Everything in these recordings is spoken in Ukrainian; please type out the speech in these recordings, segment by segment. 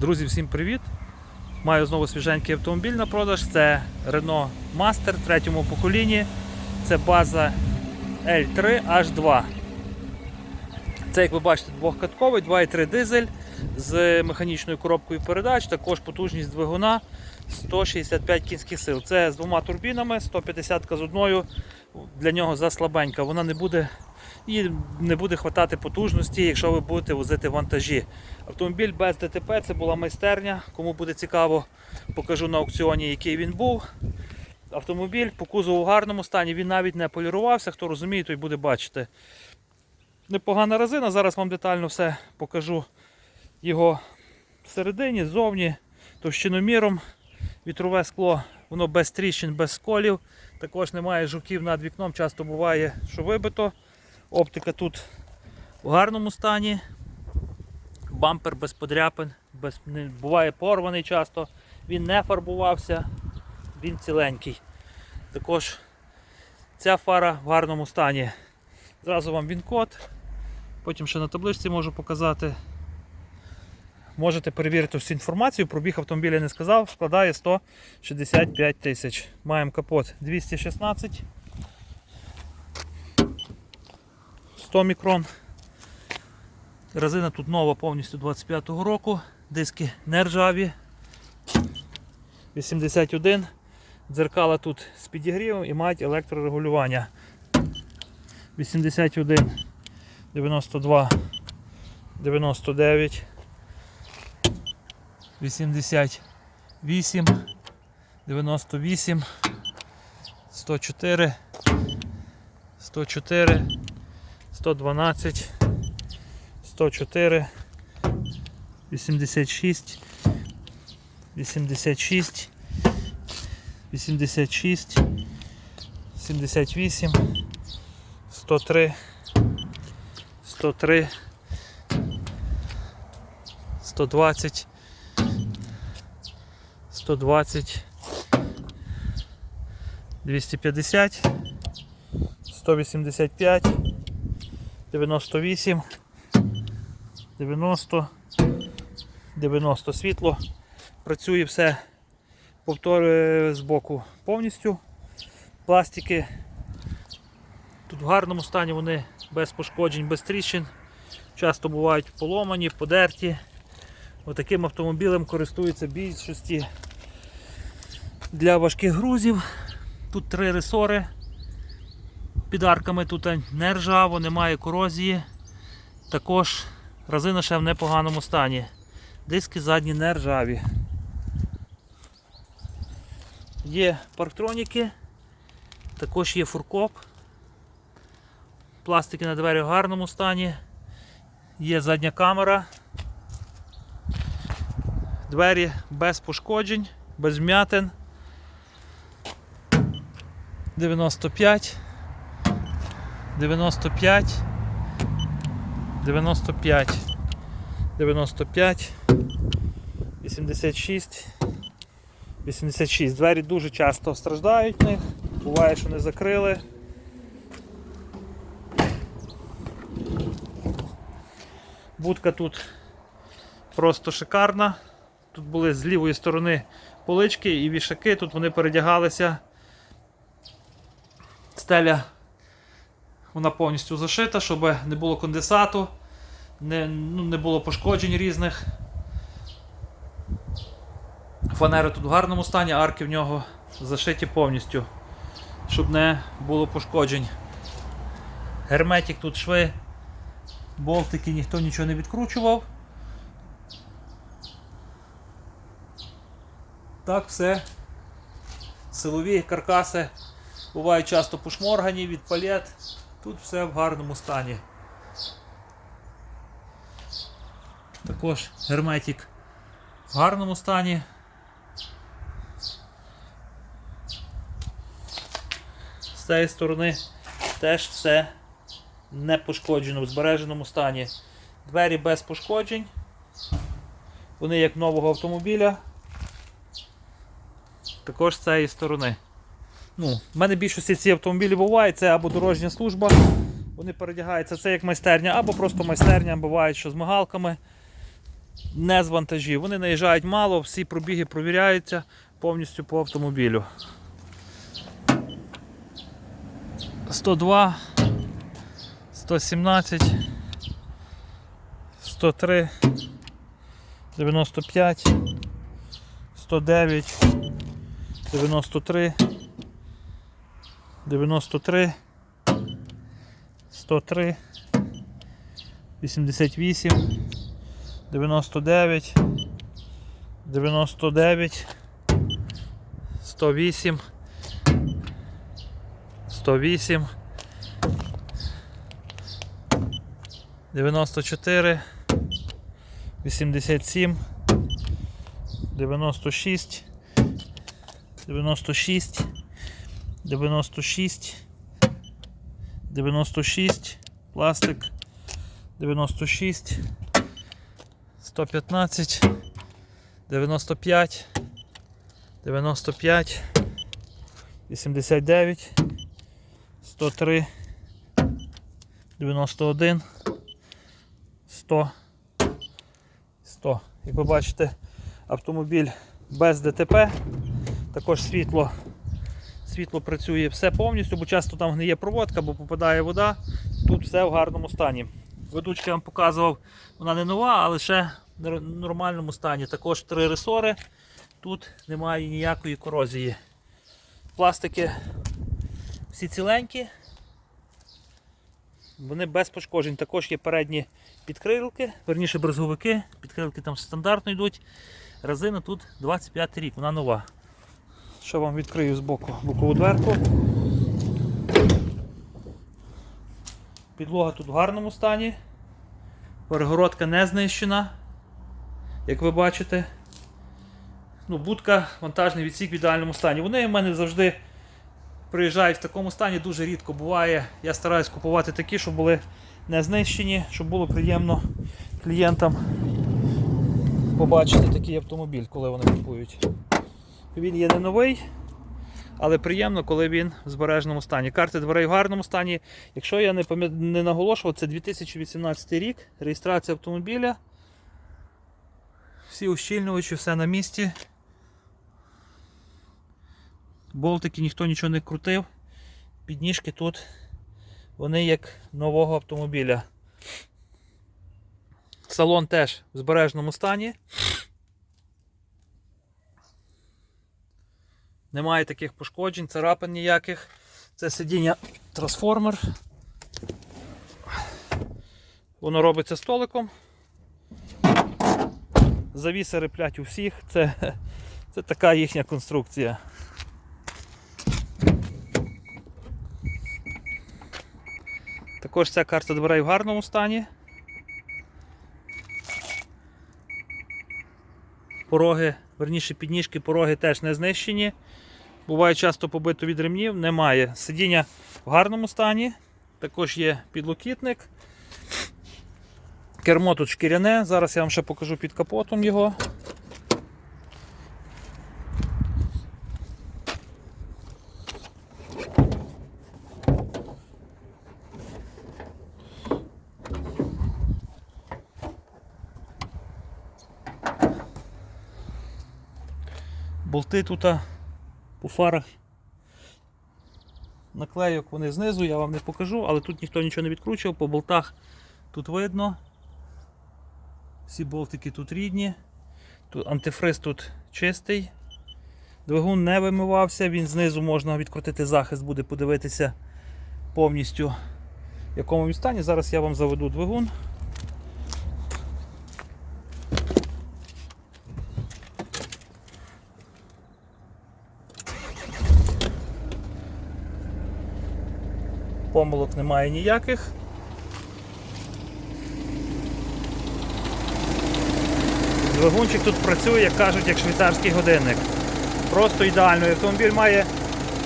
Друзі, всім привіт! Маю знову свіженький автомобіль на продаж. Це Renault Master в третьому поколінні. Це база L3H2. Це, як ви бачите, двохкатковий 2,3 дизель з механічною коробкою передач, також потужність двигуна 165 кінських сил. Це з двома турбінами, 150 з одною. Для нього заслабенька. Вона не буде і не буде хватати потужності, якщо ви будете возити вантажі. Автомобіль без ДТП це була майстерня. Кому буде цікаво, покажу на аукціоні, який він був. Автомобіль по кузову в гарному стані, він навіть не полірувався. Хто розуміє, той буде бачити. Непогана резина, зараз вам детально все покажу його всередині, ззовні, товщиноміром, вітрове скло, воно без тріщин, без сколів. Також немає жуків над вікном, часто буває, що вибито. Оптика тут в гарному стані. Бампер без подряпин, без, не, буває порваний часто. Він не фарбувався, він ціленький. Також ця фара в гарному стані. Зразу вам він-код, потім ще на табличці можу показати. Можете перевірити всю інформацію, пробіг автомобіля не сказав, складає 165 тисяч. Маємо капот 216. 100 мікрон. Резина тут нова повністю 25-го року. Диски не ржаві. 81. Дзеркала тут з підігрівом і мають електрорегулювання. 81, 92, 99, 88, 98, 104, 104, 112, 104, 86, 86, 86, 78, 103, 103, 120, 120, 250, 185, 98, 90, 90 світло. Працює все повторює з боку повністю. Пластики тут в гарному стані, вони без пошкоджень, без тріщин. Часто бувають поломані, подерті. Отаким автомобілем користуються більшості для важких грузів. Тут три ресори. Під арками тут не ржаво, немає корозії. Також резина ще в непоганому стані. Диски задні не ржаві. Є парктроніки, також є фуркоп. Пластики на двері в гарному стані. Є задня камера. Двері без пошкоджень, без вмятин. 95, 95, 95, 95, 86. 86. Двері дуже часто страждають них, буває, що не закрили. Будка тут просто шикарна. Тут були з лівої сторони полички і вішаки, тут вони передягалися. Стеля вона повністю зашита, щоб не було конденсату, не, ну, не було пошкоджень різних. Фанери тут в гарному стані, арки в нього зашиті повністю, щоб не було пошкоджень. Герметик тут шви, болтики ніхто нічого не відкручував. Так, все. Силові каркаси бувають часто пошморгані від палет. Тут все в гарному стані. Також герметик в гарному стані. З цієї сторони теж все не пошкоджено в збереженому стані. Двері без пошкоджень. Вони як нового автомобіля. Також з цієї сторони. Ну, в мене більшості ці автомобілі бувають, це або дорожня служба, вони передягаються, це як майстерня, або просто майстерня, бувають, що з мигалками. не з вантажів. Вони наїжджають мало, всі пробіги провіряються повністю по автомобілю. 102, 117, 103, 95, 109, 93, 93, 103, 88, 99, 99, 108, 108, 94, 87, 96, 96, 96, 96, пластик, 96, 115, 95, 95, 89, 103, 91, 100, 100. Як ви бачите, автомобіль без ДТП, також світло. Світло працює все повністю, бо часто там гниє проводка, бо попадає вода. Тут все в гарному стані. Ведучка я вам показував, вона не нова, але ще в нормальному стані. Також три ресори. Тут немає ніякої корозії. Пластики всі ціленькі. Вони без пошкоджень. Також є передні підкрилки, верніше брезговики. Підкрилки там стандартно йдуть. Резина тут 25 рік, вона нова. Що вам відкрию з боку бокову дверку. Підлога тут в гарному стані. Перегородка не знищена, як ви бачите. Ну, будка, вантажний відсік в ідеальному стані. Вони в мене завжди приїжджають в такому стані, дуже рідко буває. Я стараюсь купувати такі, щоб були не знищені, щоб було приємно клієнтам побачити такий автомобіль, коли вони купують. Він є не новий, але приємно, коли він в збереженому стані. Карти дверей в гарному стані. Якщо я не, пам'ят- не наголошував, це 2018 рік, реєстрація автомобіля. Всі ущільнювачі, все на місці. Болтики ніхто нічого не крутив. Підніжки тут вони як нового автомобіля. Салон теж в збереженому стані. Немає таких пошкоджень, царапин ніяких. Це сидіння трансформер. Воно робиться столиком. Завіси реплять у всіх. Це, це така їхня конструкція. Також ця карта дверей в гарному стані. Пороги, верніше підніжки, пороги теж не знищені. Буває часто побито від ремнів, немає. Сидіння в гарному стані. Також є підлокітник. Кермо тут шкіряне. Зараз я вам ще покажу під капотом його. Болти тут по фарах наклейок вони знизу, я вам не покажу, але тут ніхто нічого не відкручував, по болтах тут видно. Всі болтики тут рідні. Тут антифриз тут чистий. Двигун не вимивався, він знизу можна відкрутити захист, буде подивитися повністю в якому він стані. Зараз я вам заведу двигун. Помилок немає ніяких. Двигунчик тут працює, як кажуть, як швейцарський годинник. Просто ідеально. Автомобіль має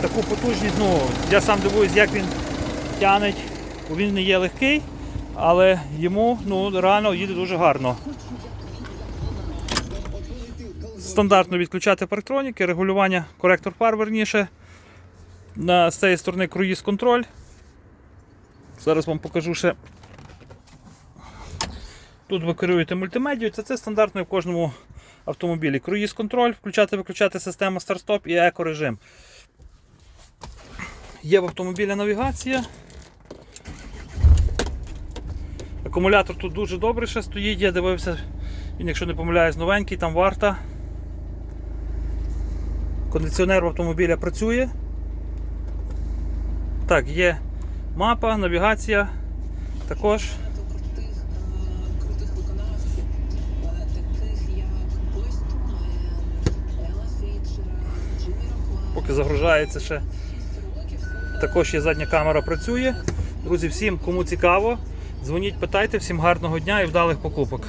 таку потужність. Ну, я сам дивуюсь, як він тянеть, бо він не є легкий, але йому ну, реально їде дуже гарно. Стандартно відключати парктроніки, регулювання коректор пар верніше. На, з цієї сторони круїз контроль. Зараз вам покажу ще Тут ви керуєте мультимедією, це, це стандартно в кожному автомобілі. Круїз контроль, включати, виключати систему старт-стоп і екорежим. Є в автомобілі навігація. Акумулятор тут дуже добре ще стоїть, я дивився, він, якщо не помиляюсь, новенький, там варта. Кондиціонер в автомобіля працює. Так, є мапа, навігація також. Поки загружається ще. Також є задня камера працює. Друзі, всім, кому цікаво, дзвоніть, питайте, всім гарного дня і вдалих покупок.